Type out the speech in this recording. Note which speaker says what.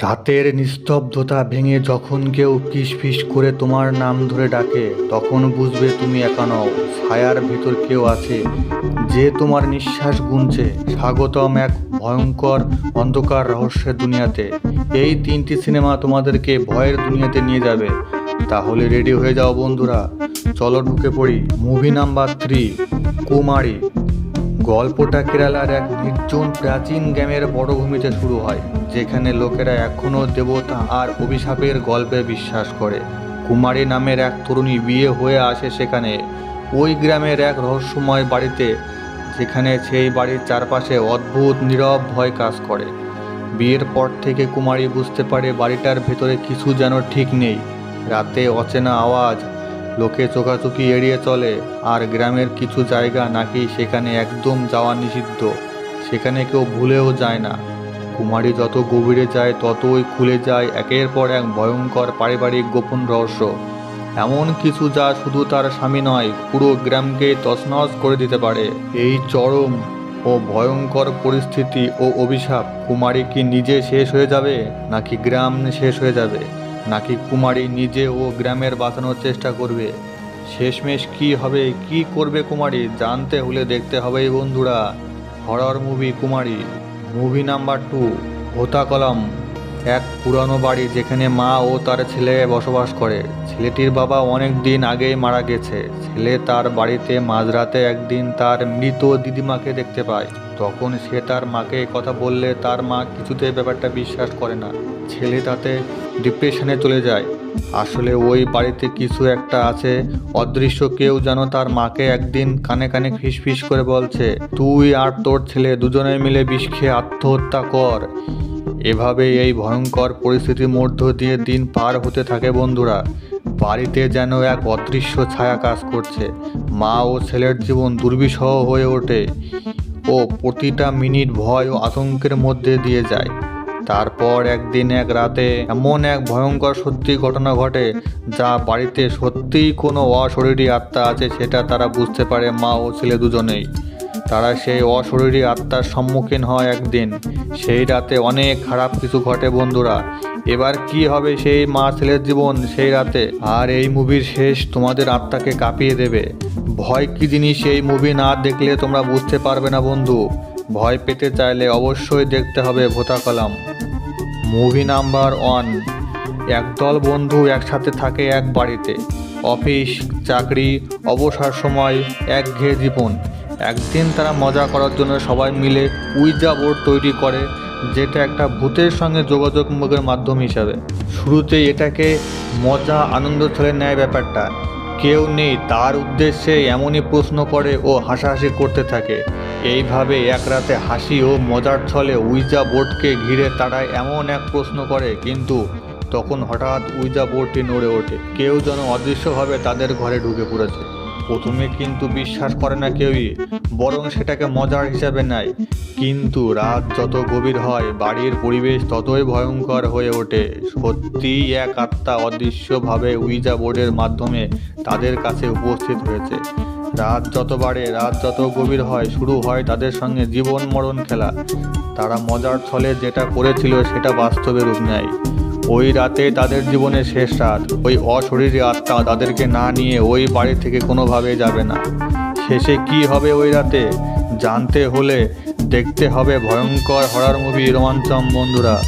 Speaker 1: রাতের নিস্তব্ধতা ভেঙে যখন কেউ ফিস করে তোমার নাম ধরে ডাকে, তখন বুঝবে তুমি একা নও, ছায়ার ভেতর কেউ আছে যে তোমার নিঃশ্বাস গুনছে। স্বাগতম এক ভয়ঙ্কর অন্ধকার রহস্যের দুনিয়াতে। এই তিনটি সিনেমা তোমাদেরকে ভয়ের দুনিয়াতে নিয়ে যাবে। তাহলে রেডি হয়ে যাও বন্ধুরা। চলো ঢুকে পড়ি। Movie number three, Kumari. গল্পটা কেরালার এক নির্জন প্রাচীন গ্রামের বড়ভূমিতে শুরু হয়, যেখানে লোকেরা এখনও দেবতা আর অভিশাপের গল্পে বিশ্বাস করে। কুমারী নামের এক তরুণী বিয়ে হয়ে আসে সেখানে। ওই গ্রামের এক রহস্যময় বাড়িতে, যেখানে সেই বাড়ির চারপাশে অদ্ভুত, নীরব ভয় কাজ করে। বিয়ের পর থেকে কুমারী বুঝতে পারে বাড়িটার ভেতরে কিছু যেন ঠিক নেই। রাতে অচেনা আওয়াজ লোকে চোখাচোখি এড়িয়ে চলে, আর গ্রামের কিছু জায়গা নাকি সেখানে একদম যাওয়া নিষিদ্ধ। সেখানে কেউ ভুলেও যায় না। কুমারী যত গভীরে যায়, ততই খুলে যায় একের পর এক ভয়ঙ্কর পারিবারিক গোপন রহস্য। এমন কিছু যা শুধু তার স্বামী নয়, পুরো গ্রামকে তছনছ করে দিতে পারে। এই চরম ও ভয়ঙ্কর পরিস্থিতি ও অভিশাপ কুমারী কি নিজে শেষ হয়ে যাবে, নাকি গ্রাম শেষ হয়ে যাবে? নাকি কুমারী নিজে ও গ্রামের বাঁচানোর চেষ্টা করবে? শেষমেশ কি হবে, কি করবে কুমারী, জানতে হলে দেখতে হবে বন্ধুরা। Horror movie Kumari, movie number two Hota Kalam. এক পুরানো বাড়ি যেখানে মা ও তার ছেলে বসবাস করে। ছেলেটির বাবা অনেক দিন আগেই মারা গেছে। ছেলে তার বাড়িতে মাঝরাতে একদিন তার মৃত দিদিমাকে দেখতে পায়। তখন সে তার মাকে কথা বললে তার মা কিছুতে ব্যাপারটা বিশ্বাস করে না। ছেলে তাতে ডিপ্রেশনে চলে যায়। আসলে ওই বাড়িতে কিছু একটা আছে। অদৃশ্য কেউ যেন তার মাকে একদিন কানে কানে ফিসফিস করে বলছে, তুই আর তোর ছেলে দুজনে মিলে বিষ খেয়ে আত্মহত্যা কর। এভাবে এই ভয়ঙ্কর পরিস্থিতির মধ্য দিয়ে দিন পার হতে থাকে বন্ধুরা। বাড়িতে যেন এক অদৃশ্য ছায়া কাজ করছে। মা ও ছেলের জীবন দুর্বিষহ হয়ে ওঠে। ও প্রতিটা মিনিট ভয় ও আতঙ্কের মধ্যে দিয়ে যায়। তারপর একদিন এক রাতে এমন এক ভয়ঙ্কর সত্যি ঘটনা ঘটে, যা বাড়িতে সত্যিই কোনো অশরীরী আত্মা আছে সেটা তারা বুঝতে পারে মা ও ছেলে দুজনেই। তারা সেই অশরীরী আত্মার সম্মুখীন হয় একদিন। সেই রাতে অনেক খারাপ কিছু ঘটে বন্ধুরা। এবার কি হবে সেই মা ছেলের জীবন সেই রাতে? আর এই মুভির শেষ তোমাদের আত্মাকে কাঁপিয়ে দেবে। ভয় কি জিনিস এই মুভি না দেখলে তোমরা বুঝতে পারবে না বন্ধু। ভয় পেতে চাইলে অবশ্যই দেখতে হবে ভোতা কলাম। Movie number one. একদল বন্ধু একসাথে থাকে এক বাড়িতে। অফিস, চাকরি, অবসর সময় একঘেয়ে জীবন। একদিন তারা মজা করার জন্য সবাই মিলে উইজা বোর্ড তৈরি করে, যেটা একটা ভূতের সঙ্গে যোগাযোগ মুখের মাধ্যম হিসাবে। শুরুতেই এটাকে মজা, আনন্দ ছেলে নেয় ব্যাপারটা। কেউ নেই, তার উদ্দেশ্যে এমনই প্রশ্ন করে ও হাসাহাসি করতে থাকে। এইভাবে এক রাতে হাসি ও মজার ছলে উইজা বোর্ডকে ঘিরে তারা এমন এক প্রশ্ন করে, কিন্তু তখন হঠাৎ উইজা বোর্ডটি নড়ে ওঠে। কেউ যেন অদৃশ্যভাবে তাদের ঘরে ঢুকে পড়েছে। প্রথমে কিন্তু বিশ্বাস করে না কেউই, বরং সেটাকে মজার হিসাবে নেয়। কিন্তু রাত যত গভীর হয়, বাড়ির পরিবেশ ততই ভয়ঙ্কর হয়ে ওঠে। সত্যিই এক আত্মা অদৃশ্যভাবে উইজা বোর্ডের মাধ্যমে তাদের কাছে উপস্থিত হয়েছে। রাত যত বাড়ে, রাত যত গভীর হয়, শুরু হয় তাদের সঙ্গে জীবন মরণ খেলা। তারা মজার ছলে যেটা করেছিল সেটা বাস্তবে রূপ নেয়। ওই রাতে তাদের জীবনের শেষ রাত। ওই অশরীরী আত্মা তাদেরকে না নিয়ে ওই বাড়ি থেকে কোনোভাবে যাবে না। শেষে কি হবে ওই রাতে? জানতে হলে দেখতে হবে ভয়ঙ্কর হরার মুভি, রোমাঞ্চম বন্ধুরা।